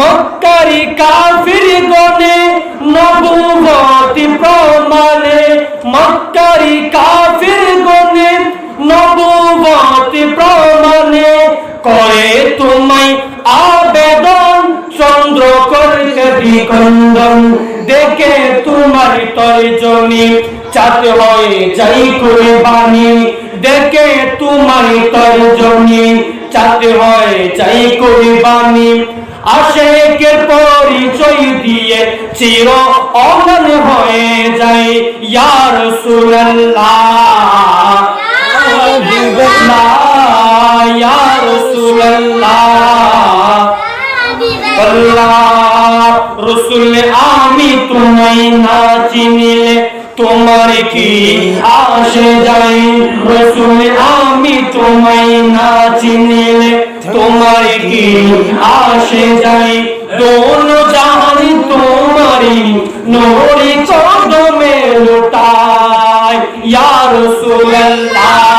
মক্কারি কাফির গনে নবুবতি প্রমাণে। মক্কারি কাফির গনে নবুবতি প্রমাণে। করে তোমায় আবেদন চন্দ্র করতে বিকন্দন। দেখে তোমার তর্জনী চাতে হয় যাই করে বাণী দেখে তোমার তর্জনী চাতে হয় যাই করে বাণী। আশেকের পরিচয় দিয়ে চির অমন হয়ে ইয়ার সুল্লাহ ইয়ার সুল্লাহ আল্লাহ রসুল, আমি তোমায় না চিনিলে তোমার কি আসে যাই রসুল আমি তোমায় না চিনিলে তোমার কি আসে যাই? দোন জাহানি তোমারি নোরি কদমে লুটায় ইয়া রাসূলুল্লাহ।